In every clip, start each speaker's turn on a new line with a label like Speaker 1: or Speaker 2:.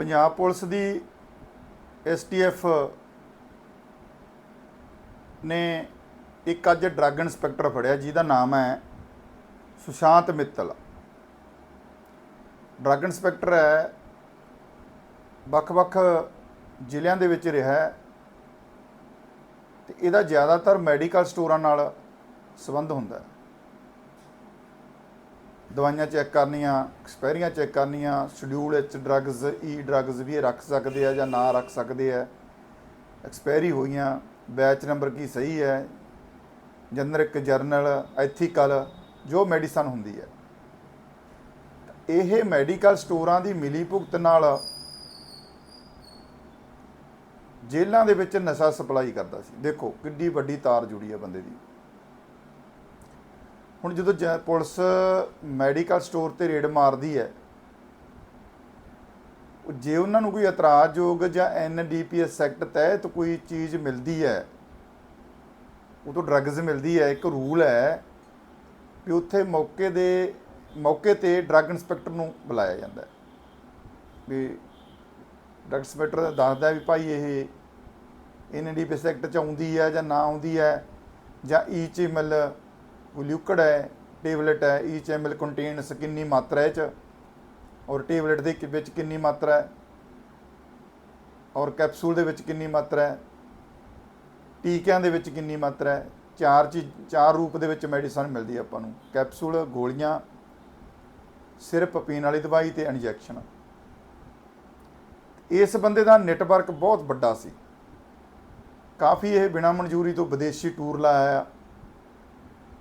Speaker 1: Punjab police ਦੀ STF ਨੇ ਇੱਕ ਅੱਜ ਡਰੱਗ ਇੰਸਪੈਕਟਰ ਫੜਿਆ, ਜਿਹਦਾ ਨਾਮ ਹੈ ਸੁਸ਼ਾਂਤ ਮਿੱਤਲ। ਡਰੱਗ ਇੰਸਪੈਕਟਰ ਹੈ, ਵੱਖ-ਵੱਖ ਜ਼ਿਲ੍ਹਿਆਂ ਦੇ ਵਿੱਚ ਰਿਹਾ ਹੈ ਤੇ ਇਹਦਾ ਜ਼ਿਆਦਾਤਰ ਮੈਡੀਕਲ ਸਟੋਰਾਂ ਨਾਲ ਸੰਬੰਧ ਹੁੰਦਾ ਹੈ। ਦਵਾਈਆਂ ਚੈੱਕ ਕਰਨੀਆਂ, ਐਕਸਪਾਇਰੀਆਂ ਚੈੱਕ ਕਰਨੀਆਂ, ਸ਼ਡਿਊਲ ਵਿੱਚ ਡਰੱਗਸ ਈ ਡਰੱਗਸ ਵੀ ਇਹ ਰੱਖ ਸਕਦੇ ਆ ਜਾਂ ਨਾ ਰੱਖ ਸਕਦੇ ਆ। ਐਕਸਪਾਇਰੀ ਹੋਈਆਂ ਬੈਚ ਨੰਬਰ ਕੀ ਸਹੀ ਹੈ ਜਨਰਿਕ ਜਰਨਲ ਐਥੀਕਲ ਜੋ ਮੈਡੀਸਨ ਹੁੰਦੀ ਹੈ। ਇਹ ਮੈਡੀਕਲ ਸਟੋਰਾਂ ਦੀ ਮਿਲੀ ਭੁਗਤ ਨਾਲ ਜੇਲ੍ਹਾਂ ਦੇ ਵਿੱਚ ਨਸ਼ਾ ਸਪਲਾਈ ਕਰਦਾ ਸੀ। ਦੇਖੋ, ਕਿੱਡੀ ਵੱਡੀ ਤਾਰ ਜੁੜੀ ਹੈ ਬੰਦੇ ਦੀ। ਹੁਣ ਜਦੋਂ ਜੈ- ਪੁਲਿਸ ਮੈਡੀਕਲ ਸਟੋਰ ਤੇ ਰੇਡ ਮਾਰਦੀ ਹੈ ਜੇ ਉਹਨਾਂ ਨੂੰ ਕੋਈ ਇਤਰਾਜ਼ਯੋਗ ਜਾਂ ਐਨਡੀਪੀਐਸ ਐਕਟ ਤਹਿਤ ਕੋਈ ਚੀਜ਼ ਮਿਲਦੀ ਹੈ, ਉਹ ਤੋਂ ਡਰੱਗਸ ਮਿਲਦੀ ਹੈ, ਇੱਕ ਰੂਲ ਹੈ ਵੀ ਉੱਥੇ ਮੌਕੇ ਦੇ, ਮੌਕੇ ਤੇ ਡਰੱਗ ਇੰਸਪੈਕਟਰ ਨੂੰ ਬੁਲਾਇਆ ਜਾਂਦਾ ਹੈ। ਵੀ ਡਰੱਗ ਇੰਸਪੈਕਟਰ ਦੱਸਦਾ ਵੀ ਭਾਈ ਇਹ ਐਨਡੀਪੀਐਸ ਐਕਟ ਚ ਆਉਂਦੀ ਹੈ ਜਾਂ ਨਾ ਆਉਂਦੀ ਹੈ ਜਾਂ ਈਚ ਐਮਐਲ ਕੋਈ ਲਿਕਵਿਡ ਹੈ, ਟੇਬਲੇਟ ਹੈ ਈਚ ਐਮਐਲ ਕੰਟੇਨਸ ਕਿੰਨੀ ਮਾਤਰਾ ਹੈ ਚ। ਔਰ ਟੇਬਲੇਟ ਦੇ ਕਿ- ਵਿੱਚ ਕਿੰਨੀ ਮਾਤਰਾ ਹੈ? ਔਰ ਕੈਪਸੂਲ ਦੇ ਵਿੱਚ ਕਿੰਨੀ ਮਾਤਰਾ ਹੈ? ਟੀਕਿਆਂ ਦੇ ਵਿੱਚ ਕਿੰਨੀ ਮਾਤਰਾ ਹੈ? ਚਾਰ ਚੀਜ਼, ਚਾਰ ਰੂਪ ਦੇ ਵਿੱਚ ਮੈਡੀਸਨ ਮਿਲਦੀ ਹੈ ਆਪਾਂ ਨੂੰ। ਕੈਪਸੂਲ, ਗੋਲੀਆਂ ਸਿਰਫ ਪੀਣ ਵਾਲੀ ਦਵਾਈ ਤੇ ਇੰਜੈਕਸ਼ਨ। ਇਸ ਬੰਦੇ ਦਾ ਨੈਟਵਰਕ ਬਹੁਤ ਵੱਡਾ ਸੀ। ਕਾਫੀ ਇਹ ਬਿਨਾ ਮਨਜ਼ੂਰੀ ਤੋਂ ਵਿਦੇਸ਼ੀ ਟੂਰ ਲਾਇਆ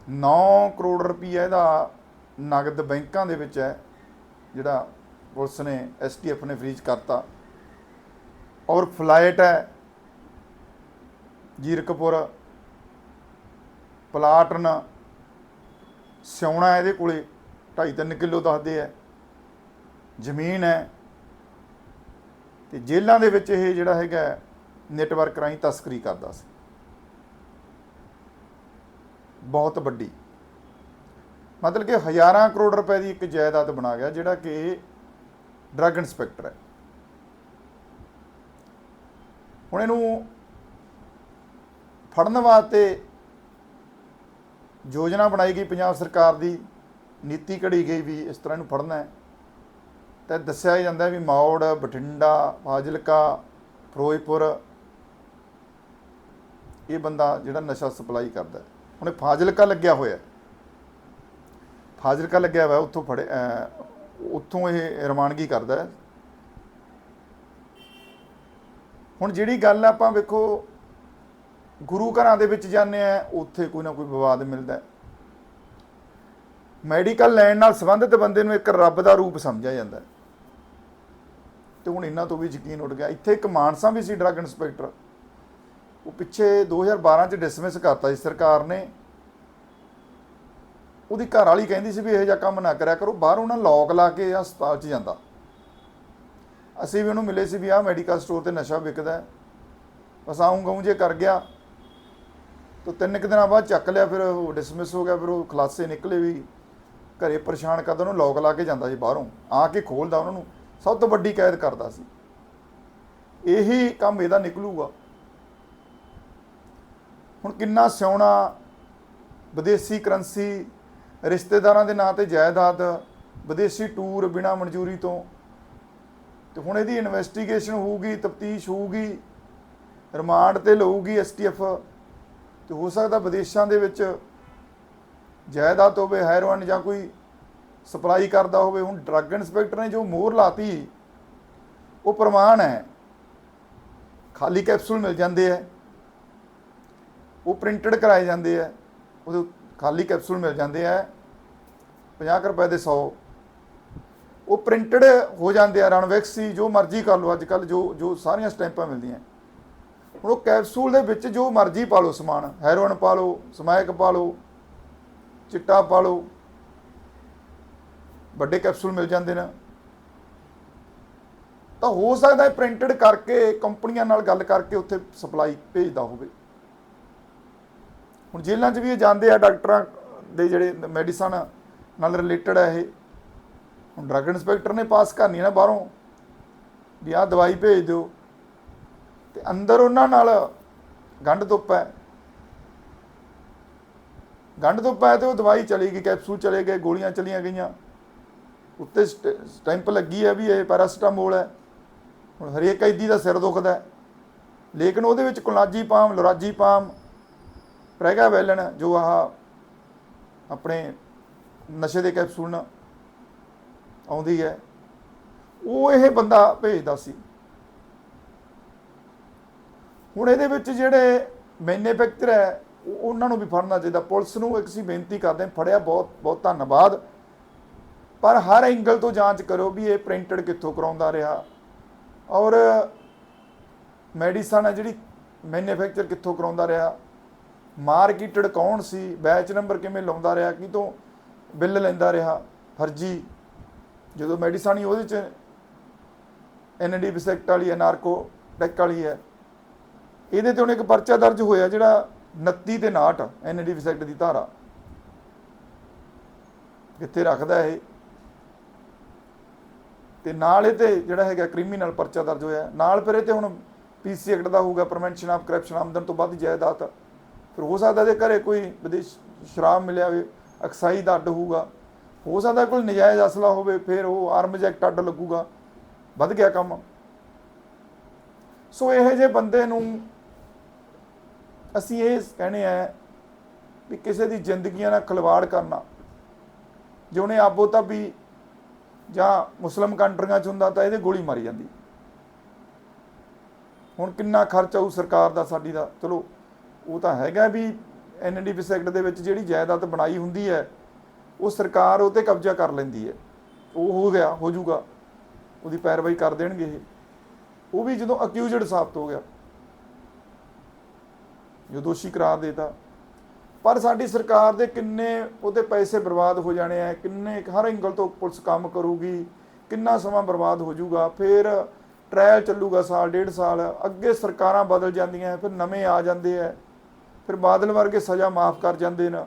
Speaker 1: 9 ਕਰੋੜ ਰੁਪਈਆ ਇਹਦਾ ਨਗਦ ਬੈਂਕਾਂ ਦੇ ਵਿੱਚ ਹੈ, ਜਿਹੜਾ ਪੁਲਿਸ ਨੇ ਐਸਟੀਐਫ ਨੇ ਫ੍ਰੀਜ਼ ਕਰਤਾ। ਔਰ ਫਲਾਈਟ ਹੈ ਜੀਰਕਪੁਰ, ਪਲਾਟਨ, ਸਿਉਣਾ ਇਹਦੇ ਕੋਲੇ 2.5 ਕਿਲੋ ਦੱਸਦੇ ਆ ਜ਼ਮੀਨ ਹੈ ਤੇ ਜੇਲ੍ਹਾਂ ਦੇ ਵਿੱਚ ਇਹ ਜਿਹੜਾ ਹੈਗਾ ਨੈਟਵਰਕ ਰਾਹੀਂ ਤਸਕਰੀ ਕਰਦਾ ਸੀ। ਬਹੁਤ ਵੱਡੀ। ਮਤਲਬ ਕਿ ਹਜ਼ਾਰਾਂ ਕਰੋੜ ਰੁਪਏ ਦੀ ਇੱਕ ਜਾਇਦਾਦ ਬਣਾ ਗਿਆ, ਜਿਹੜਾ ਕਿ ਡਰੱਗ ਇੰਸਪੈਕਟਰ ਹੈ। ਹੁਣ ਇਹਨੂੰ ਫੜਨ ਵਾਸਤੇ ਯੋਜਨਾ ਬਣਾਈ ਗਈ, ਪੰਜਾਬ ਸਰਕਾਰ ਦੀ ਨੀਤੀ ਘੜੀ ਗਈ ਵੀ ਇਸ ਤਰ੍ਹਾਂ ਇਹਨੂੰ ਫੜਨਾ ਹੈ। ਤੇ ਦੱਸਿਆ ਜਾਂਦਾ ਵੀ ਮੌੜ, ਬਠਿੰਡਾ, ਫਾਜ਼ਿਲਕਾ, ਫਿਰੋਜ਼ਪੁਰ, ਇਹ ਬੰਦਾ ਜਿਹੜਾ ਨਸ਼ਾ ਸਪਲਾਈ ਕਰਦਾ ਹੈ। ਹੁਣ ਇਹ ਫਾਜ਼ਿਲਕਾ ਲੱਗਿਆ ਹੋਇਆ ਫਾਜ਼ਿਲਕਾ ਲੱਗਿਆ ਹੋਇਆ ਉੱਥੋਂ ਫੜੇ ਉੱਥੋਂ ਇਹ ਰਵਾਨਗੀ ਕਰਦਾ ਹੁਣ ਜਿਹੜੀ ਗੱਲ ਆਪਾਂ ਵੇਖੋ, ਗੁਰੂ ਘਰਾਂ ਦੇ ਵਿੱਚ ਜਾਂਦੇ ਆ ਉੱਥੇ ਕੋਈ ਨਾ ਕੋਈ ਵਿਵਾਦ ਮਿਲਦਾ ਮੈਡੀਕਲ ਲੈਣ ਨਾਲ ਸੰਬੰਧਿਤ ਬੰਦੇ ਨੂੰ ਇੱਕ ਰੱਬ ਦਾ ਰੂਪ ਸਮਝਿਆ ਜਾਂਦਾ ਹੈ। ਤੇ ਹੁਣ ਇਹਨਾਂ ਤੋਂ ਵੀ ਯਕੀਨ ਉੱਡ ਗਿਆ। ਇੱਥੇ ਇੱਕ ਮਾਨਸਾ ਵੀ ਸੀ ਡਰੱਗ ਇੰਸਪੈਕਟਰ। ਉਹ ਪਿੱਛੇ 2012 ਚ ਡਿਸਮਿਸ ਕਰਤਾ ਸੀ ਸਰਕਾਰ ਨੇ। ਉਹਦੀ ਘਰ ਵਾਲੀ ਕਹਿੰਦੀ ਸੀ ਵੀ ਇਹੋ ਜਿਹਾ ਕੰਮ ਨਾ ਕਰਿਆ ਕਰੋ, ਬਾਹਰੋਂ ਨਾ ਲੌਕ ਲਾ ਕੇ ਹਸਪਤਾਲ 'ਚ ਜਾਂਦਾ। ਅਸੀਂ ਵੀ ਉਹਨੂੰ ਮਿਲੇ ਸੀ ਵੀ ਆਹ ਮੈਡੀਕਲ ਸਟੋਰ ਤੇ ਨਸ਼ਾ ਵਿਕਦਾ ਬਸ ਆਉਂ ਗਾਉਂ ਜੇ ਕਰ ਗਿਆ, ਤਾਂ ਤਿੰਨ ਕੁ ਦਿਨਾਂ ਬਾਅਦ ਚੱਕ ਲਿਆ, ਫਿਰ ਉਹ ਡਿਸਮਿਸ ਹੋ ਗਿਆ, ਫਿਰ ਉਹ ਖਲਾਸੇ ਨਿਕਲੇ ਵੀ ਘਰੇ ਪਰੇਸ਼ਾਨ ਕਰਦਾ, ਉਹਨੂੰ ਲੋਕ ਲਾ ਕੇ ਜਾਂਦਾ ਸੀ ਬਾਹਰੋਂ, ਆ ਕੇ ਖੋਲਦਾ ਉਹਨਾਂ ਨੂੰ, ਸਭ ਤੋਂ ਵੱਡੀ ਕੈਦ ਕਰਦਾ ਸੀ। ਇਹੀ ਕੰਮ ਇਹਦਾ ਨਿਕਲੂਗਾ। ਹੁਣ ਕਿੰਨਾ ਸਿਉਣਾ, ਵਿਦੇਸ਼ੀ ਕਰੰਸੀ, ਰਿਸ਼ਤੇਦਾਰਾਂ ਦੇ ਨਾਂ ਤੇ ਜਾਇਦਾਦ, ਵਿਦੇਸ਼ੀ ਟੂਰ ਬਿਨਾ ਮਨਜ਼ੂਰੀ ਤੋਂ। ਤੇ ਹੁਣ ਇਹਦੀ ਇਨਵੈਸਟੀਗੇਸ਼ਨ ਹੋਊਗੀ, ਤਫਤੀਸ਼ ਹੋਊਗੀ, ਰਿਮਾਂਡ ਤੇ ਲਊਗੀ ਐਸਟੀਐਫ ਤੇ ਹੋ ਸਕਦਾ ਵਿਦੇਸ਼ਾਂ ਦੇ ਵਿੱਚ ਜਾਇਦਾਦ ਹੋਵੇ, ਹੈਰੋਇਨ ਜਾਂ ਕੋਈ ਸਪਲਾਈ ਕਰਦਾ ਹੋਵੇ। ਹੁਣ ਡਰੱਗ ਇੰਸਪੈਕਟਰ ਨੇ ਜੋ ਮੋਹਰ ਲਾਤੀ, ਉਹ ਪ੍ਰਮਾਣ ਹੈ। ਖਾਲੀ ਕੈਪਸੂਲ ਮਿਲ ਜਾਂਦੇ ਆ ਉਹ ਪ੍ਰਿੰਟਡ ਕਰਾਏ ਜਾਂਦੇ ਆ, ਉਹਦੇ ਖਾਲੀ ਕੈਪਸੂਲ ਮਿਲ ਜਾਂਦੇ ਆ 50 ਕੁ ਰੁਪਏ ਦੇ 100 ਉਹ ਪ੍ਰਿੰਟਡ ਹੋ ਜਾਂਦੇ ਆ ਰਣਵੈਕਸੀ ਜੋ ਮਰਜ਼ੀ ਕਰ ਲਓ ਅੱਜ ਕੱਲ ਜੋ ਜੋ ਸਾਰੀਆਂ ਸਟੈਂਪਾਂ ਮਿਲਦੀਆਂ। ਹੁਣ ਉਹ ਕੈਪਸੂਲ ਦੇ ਵਿੱਚ ਜੋ ਮਰਜ਼ੀ ਪਾ ਲਓ ਸਮਾਨ, ਹੈਰੋਇਨ ਪਾ ਲਓ, ਸਮੈਕ ਪਾ ਲਓ, ਚਿੱਟਾ ਪਾ ਲਓ, ਵੱਡੇ ਕੈਪਸੂਲ ਮਿਲ ਜਾਂਦੇ ਨੇ। ਤਾਂ ਹੋ ਸਕਦਾ ਹੈ ਪ੍ਰਿੰਟਡ ਕਰਕੇ ਕੰਪਨੀਆਂ ਨਾਲ ਗੱਲ ਕਰਕੇ ਉੱਥੇ ਸਪਲਾਈ ਭੇਜਦਾ ਹੋਵੇ। ਹੁਣ ਜੇਲ੍ਹਾਂ 'ਚ ਵੀ ਇਹ ਜਾਂਦੇ ਆ ਡਾਕਟਰਾਂ ਦੇ ਜਿਹੜੇ ਮੈਡੀਸਨ ਨਾਲ ਰਿਲੇਟਡ ਹੈ ਇਹ। ਹੁਣ ਡਰੱਗ ਇੰਸਪੈਕਟਰ ਨੇ ਪਾਸ ਕਰਨੀ ਨਾ ਬਾਹਰੋਂ ਵੀ ਆਹ ਦਵਾਈ ਭੇਜ ਦਿਓ। ਤੇ ਅੰਦਰ ਉਹਨਾਂ ਨਾਲ ਗੰਢ ਧੁੱਪ ਹੈ। ਗੰਢ ਧੁੱਪ ਹੈ ਤੇ ਉਹ ਦਵਾਈ ਚਲੀ ਗਈ, ਕੈਪਸੂਲ ਚਲੇ ਗਏ, ਗੋਲੀਆਂ ਚਲੀਆਂ ਗਈਆਂ। ਉੱਤੇ ਸਟ- ਸਟੈਂਪ ਲੱਗੀ ਹੈ ਵੀ ਇਹ ਪੈਰਾਸਟਾਮੋਲ ਹੈ। ਹੁਣ ਹਰੇਕ ਕੈਦੀ ਦਾ ਸਿਰ ਦੁਖਦਾ ਹੈ। ਲੇਕਿਨ ਉਹਦੇ ਵਿੱਚ ਕੁਲਾਜੀ palm, lorazepam pregabalin ਜੋ ਆਹ ਆਪਣੇ ਨਸ਼ੇ ਦੇ ਕੈਪਸੂਲ ਨਾਲ ਆਉਂਦੀ ਹੈ ਉਹ ਇਹ ਬੰਦਾ ਭੇਜਦਾ ਸੀ। ਹੁਣ ਇਹਦੇ ਵਿੱਚ ਜਿਹੜੇ ਮੈਨੂਫੈਕਚਰ ਹੈ ਉਹਨਾਂ ਨੂੰ ਵੀ ਫੜਨਾ ਚਾਹੀਦਾ। ਪੁਲਿਸ ਨੂੰ ਇੱਕ ਸੀ ਬੇਨਤੀ ਕਰਦੇ ਹਾਂ, ਫੜਿਆ ਬਹੁਤ ਬਹੁਤ ਧੰਨਵਾਦ। ਪਰ ਹਰ ਐਂਗਲ ਤੋਂ ਜਾਂਚ ਕਰੋ ਵੀ ਇਹ ਪ੍ਰਿੰਟਡ ਕਿੱਥੋਂ ਕਰਾਉਂਦਾ ਰਿਹਾ। ਔਰ ਮੈਡੀਸਨ ਹੈ ਜਿਹੜੀ ਮੈਨੂਫੈਕਚਰ ਕਿੱਥੋਂ ਕਰਾਉਂਦਾ ਰਿਹਾ। ਮਾਰਕੀਟਡ ਕੌਣ ਸੀ? ਬੈਚ ਨੰਬਰ ਕਿਵੇਂ ਲਾਉਂਦਾ ਰਿਹਾ? ਕਿਤੋਂ ਬਿੱਲ ਲੈਂਦਾ ਰਿਹਾ? ਫਰਜੀ। ਜਦੋਂ ਮੈਡੀਸਨ ਹੀ ਉਹਦੇ ਚ ਐਨਡੀ ਬਿਸੈਕਟ ਵਾਲੀ ਹੈ ਨਾਰਕੋ ਟੈਕ ਵਾਲੀ ਹੈ। ਇਹਦੇ ਤੇ ਹੁਣ ਇੱਕ ਪਰਚਾ ਦਰਜ ਹੋਇਆ ਜਿਹੜਾ 29 ਤੇ 59 ਐਨਡੀ ਬਿਸੈਕਟ ਦੀ ਧਾਰਾ। ਕਿੱਥੇ ਰੱਖਦਾ ਇਹ? ਤੇ ਨਾਲ ਇਹ ਤੇ ਜਿਹੜਾ ਹੈਗਾ ਕ੍ਰਿਮੀਨਲ ਪਰਚਾ ਦਰਜ ਹੋਇਆ। ਨਾਲ ਫਿਰ ਇਹ ਤੇ ਹੁਣ ਪੀਸੀ ਐਕਟ ਦਾ ਹੋਊਗਾ ਪ੍ਰਵੈਂਸ਼ਨ ਆਫ ਕਰਪਸ਼ਨ ਆਮਦਨ ਤੋਂ ਵੱਧ ਜਾਇਦਾਦ। ਫਿਰ ਹੋ ਸਕਦਾ ਜੇ ਘਰੇ ਕੋਈ ਵਿਦੇਸ਼ ਸ਼ਰਾਬ ਮਿਲਿਆ ਹੋਵੇ ਅਕਸਾਈ ਦਾ ਅੱਡ ਹੋਊਗਾ। ਹੋ ਸਕਦਾ ਕੋਈ ਨਜਾਇਜ਼ ਅਸਲਾ ਹੋਵੇ, ਫਿਰ ਉਹ ਆਰਮ ਜੈਕਟ ਅੱਡ ਲੱਗੂਗਾ। ਵੱਧ ਗਿਆ ਕੰਮ। ਸੋ ਇਹੋ ਜਿਹੇ ਬੰਦੇ ਨੂੰ ਅਸੀਂ ਇਹ ਕਹਿੰਦੇ ਆ ਵੀ ਕਿਸੇ ਦੀ ਜ਼ਿੰਦਗੀਆਂ ਨਾਲ ਖਿਲਵਾੜ ਕਰਨਾ। ਜੇ ਉਹਨੇ ਆਬੋ ਤਾਬੀ ਜਾਂ ਮੁਸਲਮ ਕੰਟਰੀਆਂ ਚ ਹੁੰਦਾ ਤਾਂ ਇਹਦੇ ਗੋਲੀ ਮਾਰੀ ਜਾਂਦੀ। ਹੁਣ ਕਿੰਨਾ ਖਰਚ ਆਊ ਸਰਕਾਰ ਦਾ, ਸਾਡੀ ਦਾ। ਚਲੋ ਉਹ ਤਾਂ ਹੈਗਾ ਵੀ ਐਨਡੀਪੀ ਐਕਟ ਦੇ ਵਿੱਚ ਜਿਹੜੀ ਜਾਇਦਾਦ ਬਣਾਈ ਹੁੰਦੀ ਹੈ, ਉਹ ਸਰਕਾਰ ਉਹ ਤੇ ਕਬਜ਼ਾ ਕਰ ਲੈਂਦੀ ਹੈ। ਉਹ ਹੋ ਗਿਆ, ਹੋ ਜਾਊਗਾ। ਉਹਦੀ ਪੈਰਵਾਈ ਕਰ ਦੇਣਗੇ ਇਹ। ਉਹ ਵੀ ਜਦੋਂ ਅਕਿਊਜ਼ਡ ਸਾਬਤ ਹੋ ਗਿਆ। ਜੋ ਦੋਸ਼ੀ ਕਰਾਰ ਦੇਤਾ। ਪਰ ਸਾਡੀ ਸਰਕਾਰ ਦੇ ਕਿੰਨੇ ਉਹਦੇ ਪੈਸੇ ਬਰਬਾਦ ਹੋ ਜਾਣੇ ਆ, ਕਿੰਨੇ ਹਰ ਐਂਗਲ ਤੋਂ ਪੁਲਿਸ ਕੰਮ ਕਰੂਗੀ, ਕਿੰਨਾ ਸਮਾਂ ਬਰਬਾਦ ਹੋ ਜਾਊਗਾ, ਫਿਰ ਟ੍ਰਾਇਲ ਚੱਲੂਗਾ ਸਾਲ, ਡੇਢ ਸਾਲ, ਅੱਗੇ ਸਰਕਾਰਾਂ ਬਦਲ ਜਾਂਦੀਆਂ, ਫਿਰ ਨਵੇਂ ਆ ਜਾਂਦੇ ਆ। ਫਿਰ ਬਾਦਲ ਵਰਗੇ ਸਜ਼ਾ ਮਾਫ ਕਰ ਜਾਂਦੇ ਨੇ।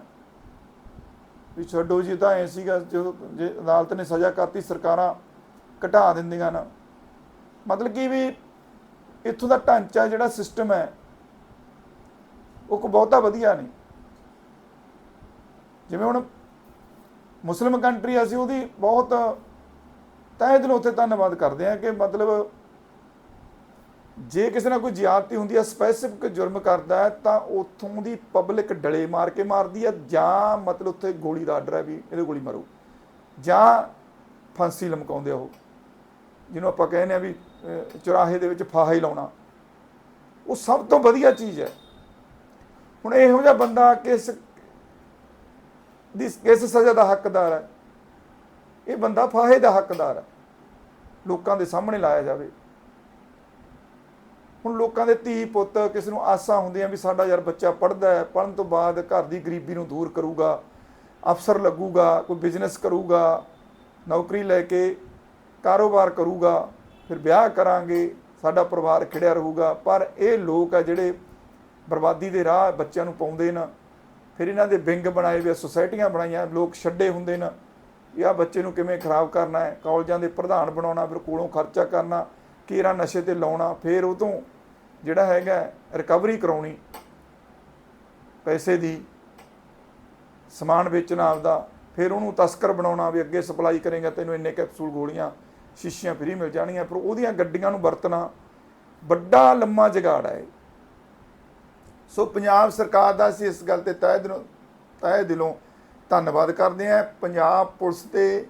Speaker 1: ਵੀ ਛੱਡੋ ਜੀ ਤਾਂ ਐ ਸੀਗਾ ਜੋ ਜੇ ਅਦਾਲਤ ਨੇ ਸਜ਼ਾ ਕਰਤੀ, ਸਰਕਾਰਾਂ ਘਟਾ ਦਿੰਦੀਆਂ ਨਾ। ਮਤਲਬ ਕਿ ਵੀ ਇੱਥੋਂ ਦਾ ਢਾਂਚਾ ਜਿਹੜਾ ਸਿਸਟਮ ਹੈ, ਉਹ ਕੋ ਬਹੁਤਾ ਵਧੀਆ ਨਹੀਂ। ਜਿਵੇਂ ਹੁਣ ਮੁਸਲਿਮ ਕੰਟਰੀ ਅਸੀਂ ਉਹਦੀ ਬਹੁਤ ਤਹਿ ਦਿਲੋਂ ਉੱਥੇ ਧੰਨਵਾਦ ਕਰਦੇ ਹਾਂ ਕਿ ਮਤਲਬ ਜੇ ਕਿਸੇ ਨਾਲ ਕੋਈ ਜ਼ਿਆਦਤੀ ਹੁੰਦੀ ਹੈ ਸਪੈਸਿਫਿਕ ਜੁਰਮ ਕਰਦਾ ਹੈ, ਤਾਂ ਉਥੋਂ ਦੀ ਪਬਲਿਕ ਡਲੇ ਮਾਰ ਕੇ ਮਾਰਦੀ ਹੈ ਜਾਂ ਮਤਲਬ ਉੱਥੇ ਗੋਲੀ ਦਾ ਆਰਡਰ ਹੈ ਵੀ ਇਹਦੇ ਗੋਲੀ ਮਾਰੋ। ਜਾਂ ਫਾਂਸੀ ਲਮਕਾਉਂਦੇ ਆ ਉਹ, ਜਿਹਨੂੰ ਆਪਾਂ ਕਹਿੰਦੇ ਆ ਵੀ ਚੁਰਾਹੇ ਦੇ ਵਿੱਚ ਫਾਹਾ ਹੀ ਲਾਉਣਾ। ਉਹ ਸਭ ਤੋਂ ਵਧੀਆ ਚੀਜ਼ ਹੈ। ਹੁਣ ਇਹੋ ਜਿਹਾ ਬੰਦਾ ਕਿਸ ਦੀ ਕਿਸ ਸਜ਼ਾ ਦਾ ਹੱਕਦਾਰ ਹੈ? ਇਹ ਬੰਦਾ ਫਾਹੇ ਦਾ ਹੱਕਦਾਰ ਹੈ। ਲੋਕਾਂ ਦੇ ਸਾਹਮਣੇ ਲਾਇਆ ਜਾਵੇ। ਹੁਣ ਲੋਕਾਂ ਦੇ ਧੀ ਪੁੱਤ, ਕਿਸ ਨੂੰ ਆਸਾਂ ਹੁੰਦੀਆਂ ਵੀ ਸਾਡਾ ਯਾਰ ਬੱਚਾ ਪੜ੍ਹਦਾ ਹੈ, ਪੜ੍ਹਨ ਤੋਂ ਬਾਅਦ ਘਰ ਦੀ ਗਰੀਬੀ ਨੂੰ ਦੂਰ ਕਰੂਗਾ, ਅਫਸਰ ਲੱਗੂਗਾ, ਕੋਈ ਬਿਜ਼ਨਸ ਕਰੂਗਾ, ਨੌਕਰੀ ਲੈ ਕੇ ਕਾਰੋਬਾਰ ਕਰੂਗਾ, ਫਿਰ ਵਿਆਹ ਕਰਾਂਗੇ, ਸਾਡਾ ਪਰਿਵਾਰ ਖਿੜਿਆ ਰਹੂਗਾ। ਪਰ ਇਹ ਲੋਕ ਆ ਜਿਹੜੇ ਬਰਬਾਦੀ ਦੇ ਰਾਹ ਬੱਚਿਆਂ ਨੂੰ ਪਾਉਂਦੇ ਨੇ, ਫਿਰ ਇਹਨਾਂ ਦੇ ਵਿੰਗ ਬਣਾਏ ਹੋਏ ਸੁਸਾਇਟੀਆਂ ਬਣਾਈਆਂ, ਲੋਕ ਛੱਡੇ ਹੁੰਦੇ ਨੇ, ਵੀ ਆਹ ਬੱਚੇ ਨੂੰ ਕਿਵੇਂ ਖਰਾਬ ਕਰਨਾ ਹੈ, ਕਾਲਜਾਂ ਦੇ ਪ੍ਰਧਾਨ ਬਣਾਉਣਾ, ਫਿਰ ਕੋਲੋਂ ਖਰਚਾ ਕਰਨਾ ਕੀਰਾ ਨਸ਼ੇ ਤੇ ਲਾਉਣਾ, ਫਿਰ ਉਹ ਤੋਂ ਜਿਹੜਾ ਹੈਗਾ ਰਿਕਵਰੀ ਕਰਾਉਣੀ, ਪੈਸੇ ਦੀ ਸਮਾਨ ਵੇਚਣਾ ਆਪਦਾ ਫਿਰ ਉਹਨੂੰ ਤਸਕਰ ਬਣਾਉਣਾ ਵੀ ਅੱਗੇ ਸਪਲਾਈ ਕਰੇਗਾ, ਤੈਨੂੰ ਇੰਨੇ ਕੈਪਸੂਲ ਗੋਲੀਆਂ, ਸ਼ੀਸ਼ੀਆਂ ਫਰੀ ਮਿਲ ਜਾਣੀਆਂ ਪਰ ਉਹਦੀਆਂ ਗੱਡੀਆਂ ਨੂੰ ਵਰਤਣਾ, ਵੱਡਾ ਲੰਮਾ ਜਗਾੜ ਹੈ ਸੋ ਪੰਜਾਬ ਸਰਕਾਰ ਦਾ ਅਸੀਂ ਇਸ ਗੱਲ ਤੇ ਤਹਿ ਦਿਲੋਂ ਤਹਿ ਦਿਲੋਂ ਧੰਨਵਾਦ ਕਰਦੇ ਹਾਂ। ਪੰਜਾਬ ਪੁਲਿਸ ਤੇ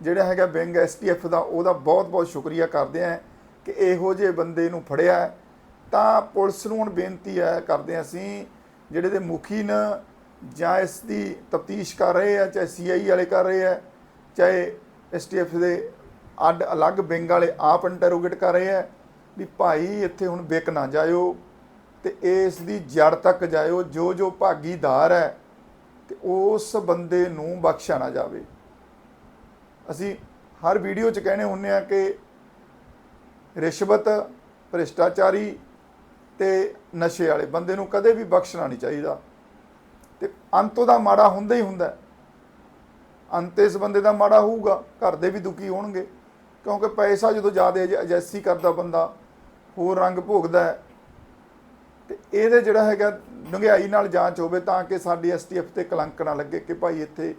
Speaker 1: ਜਿਹੜਾ ਹੈਗਾ ਵਿੰਗ ਐਸਟੀਐਫ ਦਾ, ਉਹਦਾ ਬਹੁਤ-ਬਹੁਤ ਸ਼ੁਕਰੀਆ ਕਰਦੇ ਹਾਂ। ਕਿ ਇਹੋ ਜਿਹੇ ਬੰਦੇ ਨੂੰ ਫੜਿਆ ਤਾਂ ਪੁਲਿਸ ਨੂੰ ਹੁਣ ਬੇਨਤੀ ਹੈ, ਕਰਦੇ ਹਾਂ ਅਸੀਂ, ਜਿਹੜੇ ਦੇ ਮੁਖੀ ਨੇ ਜਾਂ ਇਸ ਦੀ ਤਫਤੀਸ਼ ਕਰ ਰਹੇ ਆ, ਚਾਹੇ ਸੀਆਈ ਵਾਲੇ ਕਰ ਰਹੇ ਆ, ਚਾਹੇ ਐਸਟੀਐਫ ਦੇ ਅੱਡ ਅਲੱਗ ਵਿੰਗ ਵਾਲੇ ਆਪ ਇੰਟਰੋਗੇਟ ਕਰ ਰਹੇ ਆ, ਵੀ ਭਾਈ ਇੱਥੇ ਹੁਣ ਵਿਕ ਨਾ ਜਾਇਓ ਤੇ ਇਸ ਦੀ ਜੜ ਤੱਕ ਜਾਇਓ, ਜੋ ਜੋ ਭਾਗੀਦਾਰ ਹੈ, ਤੇ ਉਸ ਬੰਦੇ ਨੂੰ ਬਖਸ਼ਿਆ ਨਾ ਜਾਵੇ। ਅਸੀਂ ਹਰ ਵੀਡੀਓ 'ਚ ਕਹਿੰਦੇ ਹੁੰਨੇ ਆ ਕਿ ਰਿਸ਼ਵਤ, ਭ੍ਰਿਸ਼ਟਾਚਾਰੀ ਤੇ ਨਸ਼ੇ ਵਾਲੇ ਬੰਦੇ ਨੂੰ ਕਦੇ ਵੀ ਬਖਸ਼ਣਾ ਨਹੀਂ ਚਾਹੀਦਾ। ਤੇ ਅੰਤ ਉਹਦਾ ਮਾੜਾ ਹੁੰਦਾ ਹੀ ਹੁੰਦਾ। ਅੰਤ ਇਸ ਬੰਦੇ ਦਾ ਮਾੜਾ ਹੋਊਗਾ, ਘਰ ਦੇ ਵੀ ਦੁਖੀ ਹੋਣਗੇ। ਕਿਉਂਕਿ ਪੈਸਾ ਜਦੋਂ ਜ਼ਿਆਦਾ ਅਜੈਸੀ ਕਰਦਾ ਬੰਦਾ, ਹੋਰ ਰੰਗ ਭੋਗਦਾ ਹੈ। ਤੇ ਇਹਦੇ ਜਿਹੜਾ ਹੈਗਾ ਡੂੰਘਾਈ ਨਾਲ ਜਾਂਚ ਹੋਵੇ ਤਾਂ ਕਿ ਸਾਡੀ ਐਸਟੀਐਫ ਤੇ ਕਲੰਕ ਨਾ ਲੱਗੇ ਕਿ ਭਾਈ ਇੱਥੇ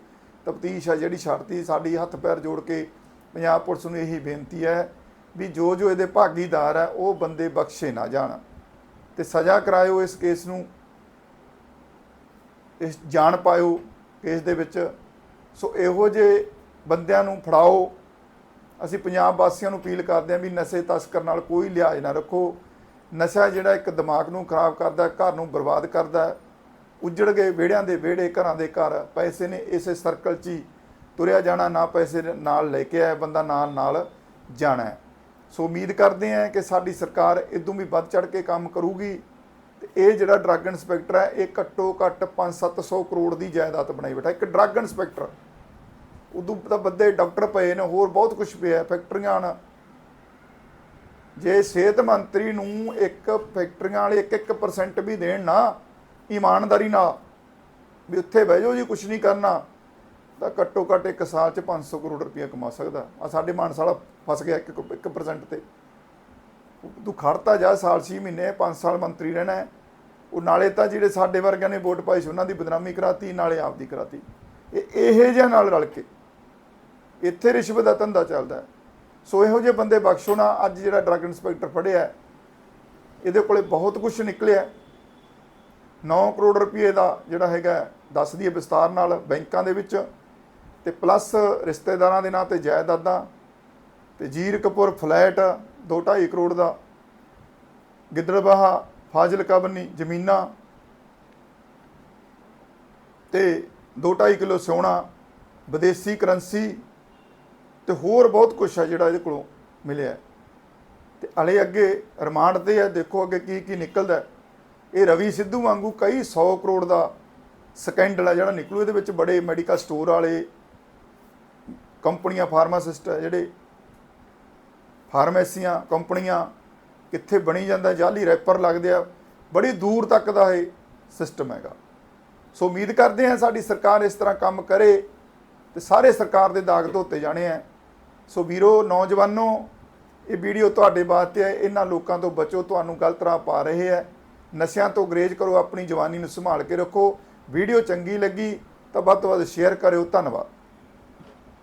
Speaker 1: ਤਫਤੀਸ਼ ਆ ਜਿਹੜੀ ਛੱਡਤੀ, ਸਾਡੀ ਹੱਥ ਪੈਰ ਜੋੜ ਕੇ ਪੰਜਾਬ ਪੁਲਿਸ ਨੂੰ ਇਹੀ ਬੇਨਤੀ ਹੈ ਵੀ ਜੋ ਜੋ ਇਹਦੇ ਭਾਗੀਦਾਰ ਹੈ ਉਹ ਬੰਦੇ ਬਖਸ਼ੇ ਨਾ ਜਾਣ। ਤੇ ਸਜ਼ਾ ਕਰਾਇਓ ਇਸ ਕੇਸ ਨੂੰ, ਇਸ ਜਾਣ ਪਾਇਓ ਕੇਸ ਦੇ ਵਿੱਚ। ਸੋ ਇਹੋ ਜਿਹੇ ਬੰਦਿਆਂ ਨੂੰ ਫੜਾਓ, ਅਸੀਂ ਪੰਜਾਬ ਵਾਸੀਆਂ ਨੂੰ ਅਪੀਲ ਕਰਦੇ ਹਾਂ ਵੀ ਨਸ਼ੇ ਤਸਕਰ ਨਾਲ ਕੋਈ ਲਿਹਾਜ਼ ਨਾ ਰੱਖੋ। ਨਸ਼ਾ ਜਿਹੜਾ ਇੱਕ ਦਿਮਾਗ ਨੂੰ ਖਰਾਬ ਕਰਦਾ, ਘਰ ਨੂੰ ਬਰਬਾਦ ਕਰਦਾ ਹੈ। ਉੱਜੜ ਗਏ ਵਿਹੜਿਆਂ ਦੇ ਵਿਹੜੇ, ਘਰਾਂ ਦੇ ਘਰ, ਪੈਸੇ ਨੇ ਇਸੇ ਸਰਕਲ 'ਚ ਹੀ ਤੁਰਿਆ ਜਾਣਾ, ਨਾ ਪੈਸੇ ਨਾਲ ਲੈ ਕੇ ਆਇਆ, ਬੰਦਾ ਨਾਲ ਨਾਲ ਜਾਣਾ। ਸੋ ਉਮੀਦ ਕਰਦੇ ਹਾਂ ਕਿ ਸਾਡੀ ਸਰਕਾਰ ਇਦੋਂ ਵੀ ਵੱਧ ਚੜ ਕੇ ਕੰਮ ਕਰੂਗੀ ਤੇ ਇਹ ਜਿਹੜਾ ਡਰੱਗ ਇੰਸਪੈਕਟਰ ਹੈ, ਇਹ ਘੱਟੋ ਘੱਟ 5-700 ਕਰੋੜ ਦੀ ਜਾਇਦਾਦ ਬਣਾਈ ਬੈਠਾ ਇੱਕ ਡਰੱਗ ਇੰਸਪੈਕਟਰ ਉਦੋਂ ਤਾਂ ਬੰਦੇ ਡਾਕਟਰ ਪਏ ਨੇ, ਹੋਰ ਬਹੁਤ ਕੁਝ ਪਿਆ ਫੈਕਟਰੀਆਂ ਹਨ ਜੇ ਸਿਹਤ ਮੰਤਰੀ ਨੂੰ ਇੱਕ ਫੈਕਟਰੀਆਂ ਵਾਲੇ 1-1% ਵੀ ਦੇਣ ਨਾ, ਇਮਾਨਦਾਰੀ ਨਾਲ, ਵੀ ਉੱਥੇ ਬਹਿ ਜਾਓ ਜੀ ਕੁਝ ਨਹੀਂ ਕਰਨਾ। ਤਾਂ ਘੱਟੋ ਘੱਟ ਇੱਕ ਸਾਲ 'ਚ 500 ਕਰੋੜ ਰੁਪਏ ਕਮਾ ਸਕਦਾ। ਆ ਸਾਡੇ ਮਾਨਸਾਲਾ ਫਸ ਗਿਆ 1% ਤੇ। ਤੂੰ ਖੜਤਾ ਜਾ, ਸਾਲ 6 ਮਹੀਨੇ 5 ਸਾਲ ਮੰਤਰੀ ਰਹਿਣਾ ਹੈ। ਉਹ ਨਾਲੇ ਤਾਂ ਜਿਹੜੇ ਸਾਡੇ ਵਰਗਿਆਂ ਨੇ ਵੋਟ ਪਾਈ ਸੀ, ਉਹਨਾਂ ਦੀ ਬਦਨਾਮੀ ਕਰਾਤੀ, ਨਾਲੇ ਆਪਦੀ ਕਰਾਤੀ। ਇਹ ਇਹੇ ਜਿਹਾ ਨਾਲ ਰਲ ਕੇ। ਇੱਥੇ ਰਿਸ਼ਵਤ ਦਾ ਧੰਦਾ ਚੱਲਦਾ ਸੋ ਇਹੋ ਜਿਹੇ ਬੰਦੇ ਬਖਸ਼ੋ ਨਾ। ਅੱਜ ਜਿਹੜਾ ਡਰੱਗ ਇੰਸਪੈਕਟਰ ਫੜਿਆ ਇਹਦੇ ਕੋਲੇ ਬਹੁਤ ਕੁਝ ਨਿਕਲਿਆ 9 ਕਰੋੜ ਰੁਪਏ ਦਾ ਜਿਹੜਾ ਹੈਗਾ ਦੱਸ ਦਈਏ ਵਿਸਤਾਰ ਨਾਲ ਬੈਂਕਾਂ ਦੇ ਵਿੱਚ। ਤੇ ਪਲੱਸ ਰਿਸ਼ਤੇਦਾਰਾਂ ਦੇ ਨਾਂ ਤੇ ਜਾਇਦਾਦਾਂ ਤੇ ਜੀਰਕਪੁਰ ਫਲੈਟ 2.5 ਕਰੋੜ ਦਾ, ਗਿੱਦੜਬਾਹਾ, ਫਾਜ਼ਿਲਕਾ ਬੰਨੀ ਜ਼ਮੀਨਾਂ ਤੇ 2.5 ਕਿਲੋ ਸੋਨਾ, ਵਿਦੇਸ਼ੀ ਕਰੰਸੀ ਤੇ ਹੋਰ ਬਹੁਤ ਕੁਝ ਆ ਜਿਹੜਾ ਇਹਦੇ ਕੋਲੋਂ ਮਿਲਿਆ ਹੈ। ਤੇ ਹਲੇ ਅੱਗੇ ਰਿਮਾਂਡ ਤੇ ਹੈ ਦੇਖੋ ਅੱਗੇ ਕੀ ਕੀ ਨਿਕਲਦਾ ਇਹ ਰਵੀ ਸਿੱਧੂ ਵਾਂਗੂ ਕਈ 100 ਕਰੋੜ ਦਾ ਸਕੈਂਡਲ ਹੈ ਜਿਹੜਾ ਨਿਕਲੂ, ਇਹਦੇ ਵਿੱਚ ਬੜੇ ਮੈਡੀਕਲ ਸਟੋਰ ਵਾਲੇ ਕੰਪਨੀਆਂ, ਫਾਰਮਾਸਿਸਟ ਜਿਹੜੇ ਫਾਰਮੇਸੀਆਂ, ਕੰਪਨੀਆਂ ਕਿੱਥੇ ਬਣੀ ਜਾਂਦਾ, ਜਾਲੀ ਰੈਪਰ ਲੱਗਦੇ ਆ, ਬੜੀ ਦੂਰ ਤੱਕ ਦਾ ਇਹ ਸਿਸਟਮ ਹੈਗਾ। ਸੋ ਉਮੀਦ ਕਰਦੇ ਹਾਂ ਸਾਡੀ ਸਰਕਾਰ ਇਸ ਤਰ੍ਹਾਂ ਕੰਮ ਕਰੇ ਤੇ ਸਾਰੇ ਸਰਕਾਰ ਦੇ ਦਾਗ ਧੋਤੇ ਜਾਣੇ ਆ। ਸੋ ਵੀਰੋ, ਨੌਜਵਾਨੋ, ਇਹ ਵੀਡੀਓ ਤੁਹਾਡੇ ਵਾਸਤੇ ਹੈ ਇਹਨਾਂ ਲੋਕਾਂ ਤੋਂ ਬਚੋ, ਤੁਹਾਨੂੰ ਗਲਤ ਰਾਹ ਪਾ ਰਹੇ ਹੈ ਨਸ਼ਿਆਂ ਤੋਂ ਗਰੇਜ ਕਰੋ, ਆਪਣੀ ਜਵਾਨੀ ਨੂੰ ਸੰਭਾਲ ਕੇ ਰੱਖੋ। ਵੀਡੀਓ ਚੰਗੀ ਲੱਗੀ ਤਾਂ ਵੱਧ ਤੋਂ ਵੱਧ ਸ਼ੇਅਰ ਕਰਿਓ। ਧੰਨਵਾਦ।